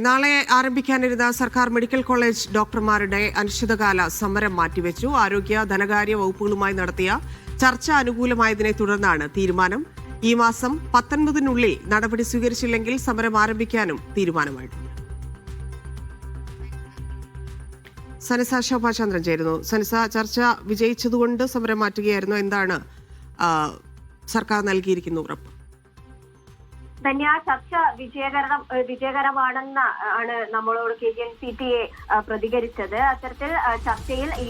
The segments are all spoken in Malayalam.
നാളെ ആരംഭിക്കാനിരുന്ന സർക്കാർ മെഡിക്കൽ കോളേജ് ഡോക്ടർമാരുടെ അനിശ്ചിതകാല സമരം മാറ്റിവെച്ചു. ആരോഗ്യ ധനകാര്യ വകുപ്പുകളുമായി നടത്തിയ ചർച്ച അനുകൂലമായതിനെ തുടർന്നാണ് തീരുമാനം. ഈ മാസം പത്തൊൻപതിനുള്ളിൽ നടപടി സ്വീകരിച്ചില്ലെങ്കിൽ സമരം ആരംഭിക്കാനും തീരുമാനമായിട്ടുണ്ട്. സനസ ശോഭാചന്ദ്രൻ ചേരുന്നു. സനസ ചർച്ച വിജയിച്ചതുകൊണ്ട് സമരം മാറ്റുകയായിരുന്നു. എന്താണ് സർക്കാർ നൽകിയിരിക്കുന്ന ഉറപ്പ്? തന്നെ ആ ചർച്ച വിജയകരം ഏഹ് വിജയകരമാണെന്ന് ആണ് നമ്മളോട് K G N C T A പ്രതികരിച്ചത്. അത്തരത്തിൽ ചർച്ചയിൽ ഈ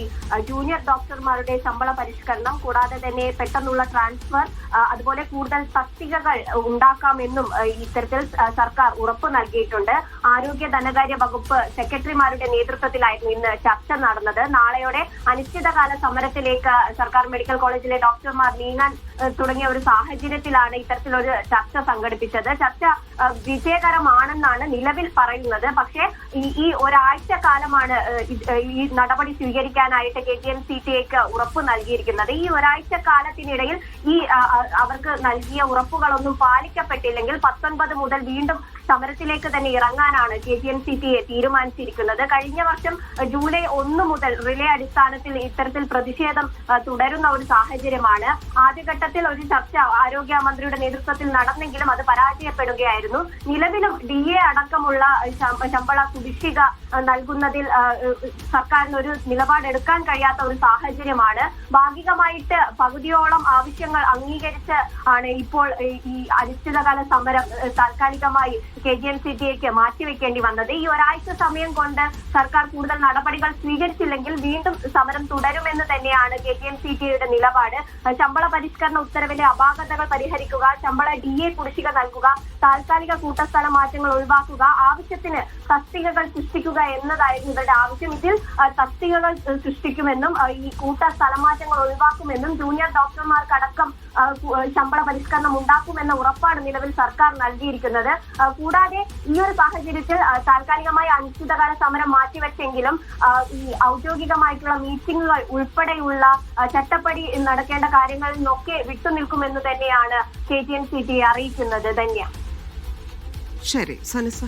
ജൂനിയർ ഡോക്ടർമാരുടെ ശമ്പള പരിഷ്കരണം കൂടാതെ തന്നെ പെട്ടെന്നുള്ള ട്രാൻസ്ഫർ അതുപോലെ കൂടുതൽ തസ്തികകൾ ഉണ്ടാക്കാമെന്നും ഇത്തരത്തിൽ സർക്കാർ ഉറപ്പ് നൽകിയിട്ടുണ്ട്. ആരോഗ്യ ധനകാര്യ വകുപ്പ് സെക്രട്ടറിമാരുടെ നേതൃത്വത്തിലായിരുന്നു ഇന്ന് ചർച്ച നടന്നത്. നാളെയോടെ അനിശ്ചിതകാല സമരത്തിലേക്ക് സർക്കാർ മെഡിക്കൽ കോളേജിലെ ഡോക്ടർമാർ നീങ്ങാൻ തുടങ്ങിയ ഒരു സാഹചര്യത്തിലാണ് ഇത്തരത്തിലൊരു ചർച്ച സംഘടിപ്പിച്ചത്. ചർച്ച വിജയകരമാണെന്നാണ് നിലവിൽ പറയുന്നത്. പക്ഷേ ഈ ഈ ഒരാഴ്ച കാലമാണ് ഈ നടപടി സ്വീകരിക്കാനായിട്ട് K T M C T ഐക്ക് ഉറപ്പ് നൽകിയിരിക്കുന്നത്. ഈ ഒരാഴ്ച കാലത്തിനിടയിൽ ഈ അവർക്ക് നൽകിയ ഉറപ്പുകളൊന്നും പാലിക്കപ്പെട്ടില്ലെങ്കിൽ പത്തൊൻപത് മുതൽ വീണ്ടും സമരത്തിലേക്ക് തന്നെ ഇറങ്ങാനാണ് K G N C T A തീരുമാനിച്ചിരിക്കുന്നത്. കഴിഞ്ഞ വർഷം ജൂലൈ ഒന്ന് മുതൽ റിലേ അടിസ്ഥാനത്തിൽ ഇത്തരത്തിൽ പ്രതിഷേധം തുടരുന്ന ഒരു സാഹചര്യമാണ്. ആദ്യഘട്ടത്തിൽ ഒരു ചർച്ച ആരോഗ്യമന്ത്രിയുടെ നേതൃത്വത്തിൽ നടന്നെങ്കിലും അത് പരാജയപ്പെടുകയായിരുന്നു. നിലവിലും ഡി എ അടക്കമുള്ള ശമ്പള കുടിശ്ശിക നൽകുന്നതിൽ സർക്കാരിന് ഒരു നിലപാടെടുക്കാൻ കഴിയാത്ത ഒരു സാഹചര്യമാണ്. ഭാഗികമായിട്ട് പകുതിയോളം ആവശ്യങ്ങൾ അംഗീകരിച്ച് ആണ് ഇപ്പോൾ ഈ- അനിശ്ചിതകാല സമരം താൽക്കാലികമായി കെ ജി എൻ സി മാറ്റിവെക്കേണ്ടി വന്നത്. ഈ ഒരാഴ്ച സമയം കൊണ്ട് സർക്കാർ കൂടുതൽ നടപടികൾ സ്വീകരിച്ചില്ലെങ്കിൽ വീണ്ടും സമരം തുടരുമെന്ന് തന്നെയാണ് കെ ജി എൻ സി ടിയുടെ നിലപാട്. ശമ്പള പരിഷ്കരണ ഉത്തരവിലെ അപാകതകൾ പരിഹരിക്കുക ശമ്പള ഡി എ കുടിശ്ശിക നൽകുക താൽക്കാലിക കൂട്ടസ്ഥല മാറ്റങ്ങൾ ഒഴിവാക്കുക ആവശ്യത്തിന് തസ്തികകൾ സൃഷ്ടിക്കുക എന്നതായിരുന്നു ഇവരുടെ ആവശ്യം. ഇതിൽ തസ്തികകൾ സൃഷ്ടിക്കുമെന്നും ഈ കൂട്ട സ്ഥലമാറ്റങ്ങൾ ഒഴിവാക്കുമെന്നും ജൂനിയർ ഡോക്ടർമാർക്കടക്കം ശമ്പള പരിഷ്കരണം ഉണ്ടാക്കുമെന്ന ഉറപ്പാണ് നിലവിൽ സർക്കാർ നൽകിയിരിക്കുന്നത്. കൂടാതെ ഈ ഒരു സാഹചര്യത്തിൽ താൽക്കാലികമായി അനിശ്ചിതകാല സമരം മാറ്റിവെച്ചെങ്കിലും ഈ ഔദ്യോഗികമായിട്ടുള്ള മീറ്റിംഗുകൾ ഉൾപ്പെടെയുള്ള ചട്ടപ്പടി നടക്കേണ്ട കാര്യങ്ങളിൽ നിന്നൊക്കെ വിട്ടുനിൽക്കുമെന്ന് തന്നെയാണ് K T N C T അറിയിക്കുന്നത്. ധന്യ. ശരി സനസ.